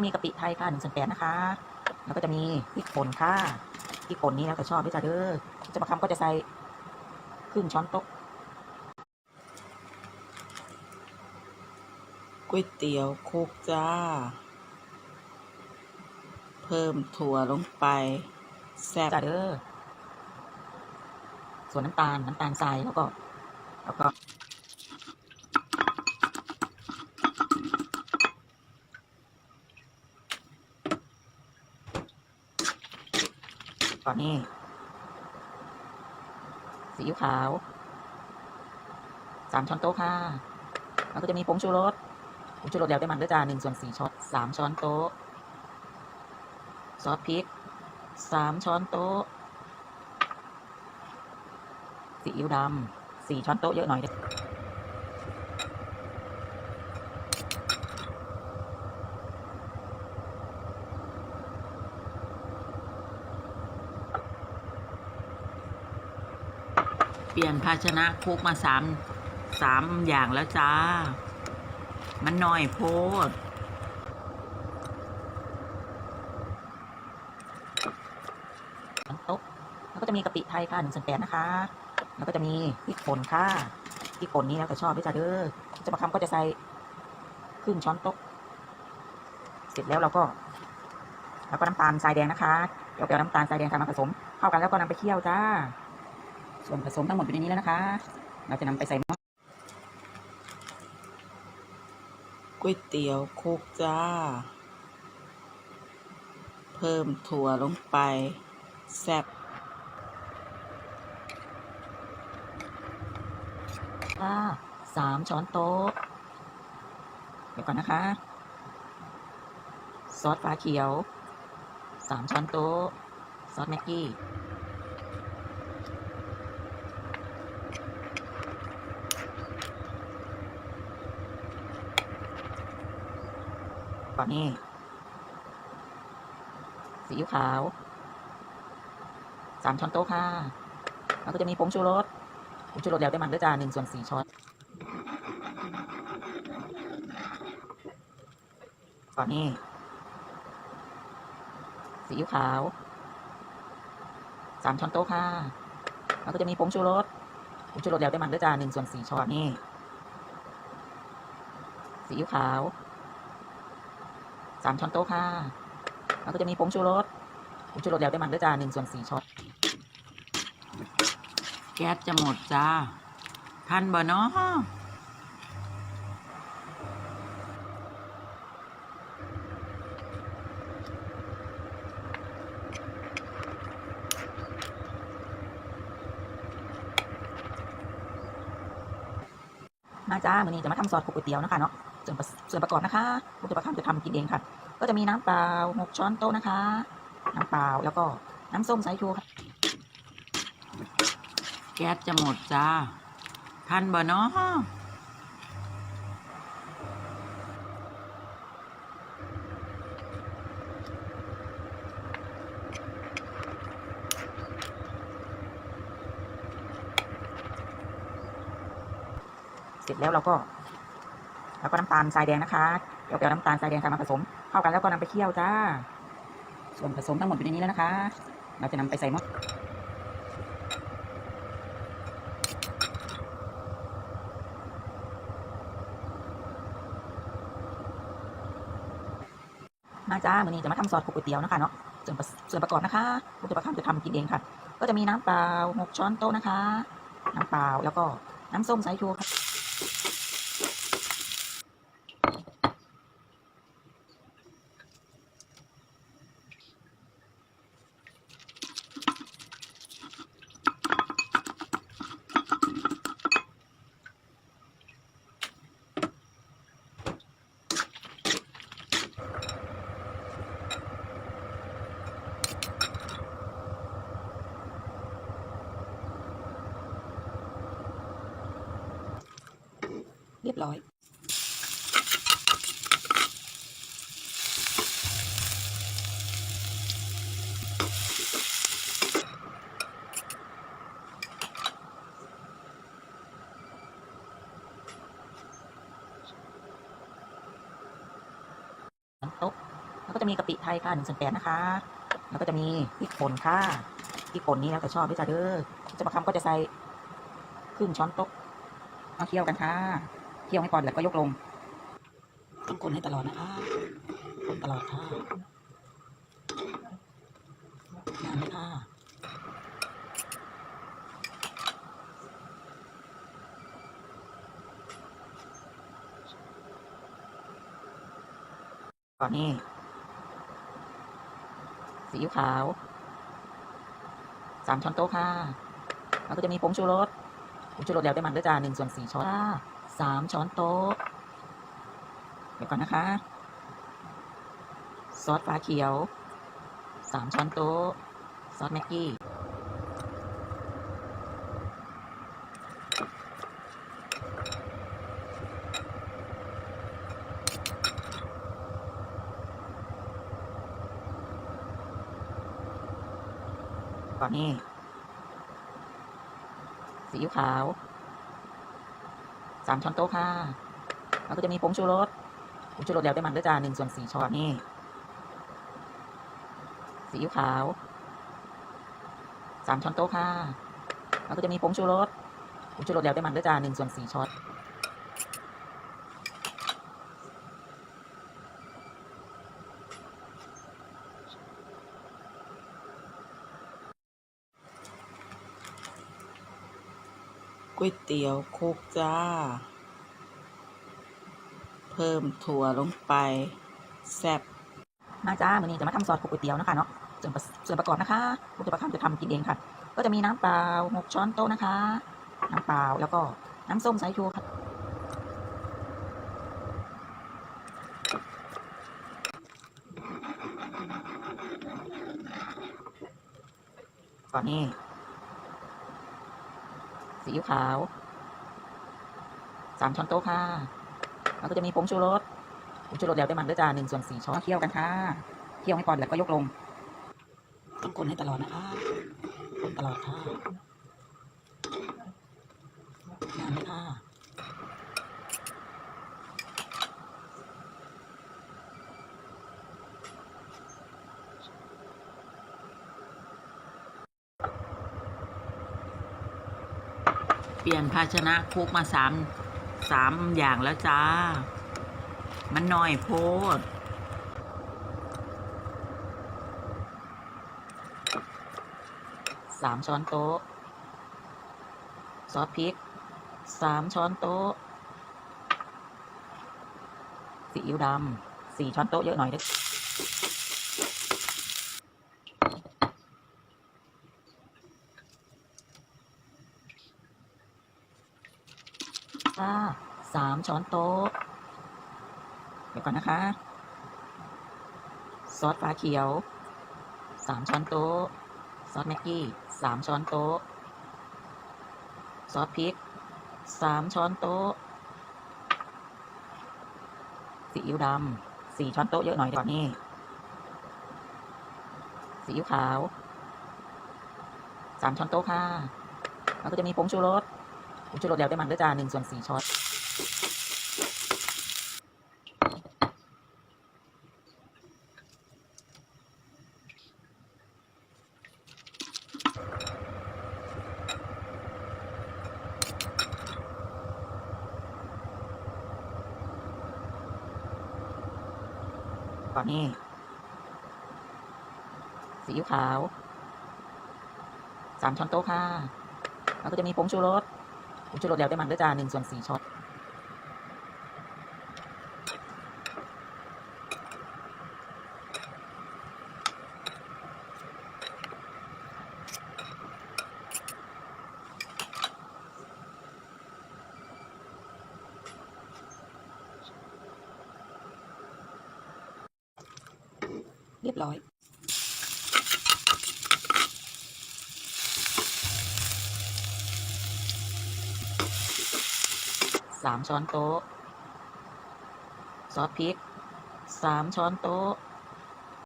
จะมีกะปิไทยค่ะหนึ่งส่วนแปดนะคะ แล้วก็จะมีพริกป่นค่ะพริกป่นนี้แล้วแต่ชอบด้วยจ้าเด้อจะมาคำก็จะใส่ครึ่งช้อนโต๊ะก๋วยเตี๋ยวคุกจ้า เพิ่มถั่วลงไป แซ่บจ้าเด้อส่วนน้ำตาล น้ำตาลทรายแล้วก็ แล้วก็ อนนี้ซีอิ๊วขาวสามช้อนโต๊ะค่ะ แล้วก็จะมีผงชูรสผงชูรสแล้วได้มันด้วยจ้าหนึ่งส่วนสี่ช้อนสามช้อนโต๊ะ ซอสพริกสามช้อนโต๊ะซีอิ๊วดำสี่ช้อนโต๊ะเยอะหน่อย เปลี่ยนภาชนะคุกมาสามสามอย่างแล้วจ้า มันหน่อยโพดโต๊ะแล้วก็จะมีกะปิไทยค่ะหนึ่งส่วนแปดนะคะ แล้วก็จะมีพริกป่นค่ะพริกป่นนี้แล้วแต่ชอบด้วยจ้าเด้อจะมาคำก็จะใส่ครึ่งช้อนโต๊ะเสร็จแล้วเราก็แล้วก็น้ำตาลทรายแดงนะคะ เดี๋ยวเอาน้ำตาลทรายแดงค่ะมาผสม เข้ากันแล้วก็นำไปเคี่ยวจ้า ส่วนผสมทั้งหมดอยู่ในนี้แล้วนะคะ เราจะนำไปใส่หม้อก๋วยเตี๋ยวคุกจ้า เพิ่มถั่วลงไป แซ่บค่ะสามช้อนโต๊ะ เดี๋ยวก่อนนะคะ ซอสฟ้าเขียวสามช้อนโต๊ะ ซอสแม็กกี้ ก่อนนี้ซีอิ๊วขาวสามช้อนโต๊ะค่ะ แล้วก็จะมีผงชูรสผงชูรสแล้วได้มันด้วยจ้าหนึ่งส่วนสี่ช้อนก่อนนี้ซีอิ๊วขาวสามช้อนโต๊ะค่ะ แล้วก็จะมีผงชูรสผงชูรสแล้วได้มันด้วยจ้าหนึ่งส่วนสี่ช้อนนี่ซีอิ๊วขาว สามช้อนโต๊ะค่ะ แล้วก็จะมีผงชูรส ผงชูรสแล้วได้มันด้วยจ้าหนึ่งส่วนสี่ช้อน แก๊สจะหมดจ้า ทันบ่เนาะมาจ้า มื้อนี้จะมาทำซอสคลุกก๋วยเตี๋ยวนะคะเนาะ ส่วนประส่วนประกอบนะคะลูกจะประคำจะทำกินเองค่ะ ก็จะมีน้ำเปล่าหกช้อนโต๊ะนะคะ น้ำเปล่าแล้วก็น้ำส้มสายชูค่ะแก๊สจะหมดจ้า ทันบ่เนาะเสร็จแล้วเราก็ แล้วก็น้ำตาลทรายแดงนะคะเดี๋ยวเอาน้ำตาลทรายแดงค่ะมาผสมเข้ากันแล้วก็นำไปเคี่ยวจ้า ส่วนผสมทั้งหมดอยู่ในนี้แล้วนะคะ เราจะนำไปใส่หม้อมาจ้ามื้อนี้จะมาทำซอสก๋วยเตี๋ยวนะคะเนาะส่วนประส่วนประกอบนะคะลูกจะประคำจะทำกินเองค่ะ ก็จะมีน้ำเปล่าหกช้อนโต๊ะนะคะ น้ำเปล่าแล้วก็น้ำส้มสายชูค่ะ ร้อย โต๊ะแล้วก็จะมีกะปิไทยค่ะหนึ่งส่วนแปดนะคะ แล้วก็จะมีพริกป่นค่ะพริกป่นนี้แล้วแต่ชอบด้วยจ้าเด้อจะมาคำก็จะใส่ครึ่งช้อนโต๊ะเอาเคี่ยวกันค่ะ เคี่ยวให้ก่อนแล้วก็ยกลง ต้องคนให้ตลอดนะคะคนตลอดค่ะนานไหมค่ะก่อนนี่ซีอิ๊วขาวสามช้อนโต๊ะค่ะ แล้วก็จะมีผงชูรสผงชูรสแล้วได้มันด้วยจ้าหนึ่งส่วนสี่ช้อนค่ะ สามช้อนโต๊ะ เดี๋ยวก่อนนะคะ ซอสฟ้าเขียวสามช้อนโต๊ะ ซอสแม็กกี้ก่อนนี่ซีขาว สามช้อนโต๊ะค่ะ แล้วก็จะมีผงชูรสผงชูรสแล้วได้มันด้วยจ้าหนึ่งส่วนสี่ช้อนนี่ซีอิ๊วขาวสามช้อนโต๊ะค่ะ แล้วก็จะมีผงชูรสผงชูรสแล้วได้มันด้วยจ้าหนึ่งส่วนสี่ช้อน ก๋วยเตี๋ยวโคกจ้า เพิ่มถั่วลงไป แซ่บมาจ้ามื้อนี้จะมาทำซอสคกก๋วยเตี๋ยวนะคะเนาะส่วนส่วนประกอบนะคะคุณจะประคำจะทำกินเองค่ะ ก็จะมีน้ำเปล่าหกช้อนโต๊ะนะคะ น้ำเปล่าแล้วก็น้ำส้มสายชูค่ะก่อนนี่ ซีอิ๊วขาวสามช้อนโต๊ะค่ะแล้วก็จะมีผงชูรสผงชูรสเดียวได้มันด้วยจ้าหนึ่งส่วนสี่ช้อนเคี่ยวกันค่ะเคี่ยวให้ก่อนแล้วก็ยกลงต้องคนให้ตลอดนะคะคนตลอดค่ะนานไหมค่ะ เปลี่ยนภาชนะคุกมาสามสามอย่างแล้วจ้า มันน้อยโพดสามช้อนโต๊ะ ซอสพริกสามช้อนโต๊ะซีอิ๊วดำสี่ช้อนโต๊ะเยอะหน่อยเด้อ 3 ช้อนโต๊ะ เดี๋ยวก่อนนะคะ ซอสฟ้าเขียว 3 ช้อนโต๊ะ ซอสแม็กกี้ 3 ช้อนโต๊ะ ซอสพริก 3 ช้อนโต๊ะ ซีอิ๊วดำ 4 ช้อนโต๊ะเยอะหน่อยก่อนนี่ ซีอิ๊วขาว 3 ช้อนโต๊ะค่ะ แล้วก็จะมีผงชูรสผงชูรสแล้วได้มันด้วยจ้านหนึ่งส่วนสี่ช้อน ก่อนนี่ซีอิ๊วขาวสามช้อนโต๊ะค่ะ แล้วก็จะมีผงชูรสผงชูรสแล้วได้มันด้วยจ้าหนึ่งส่วนสี่ช้อน เรียบร้อย สามช้อนโต๊ะ ซอสพริกสามช้อนโต๊ะ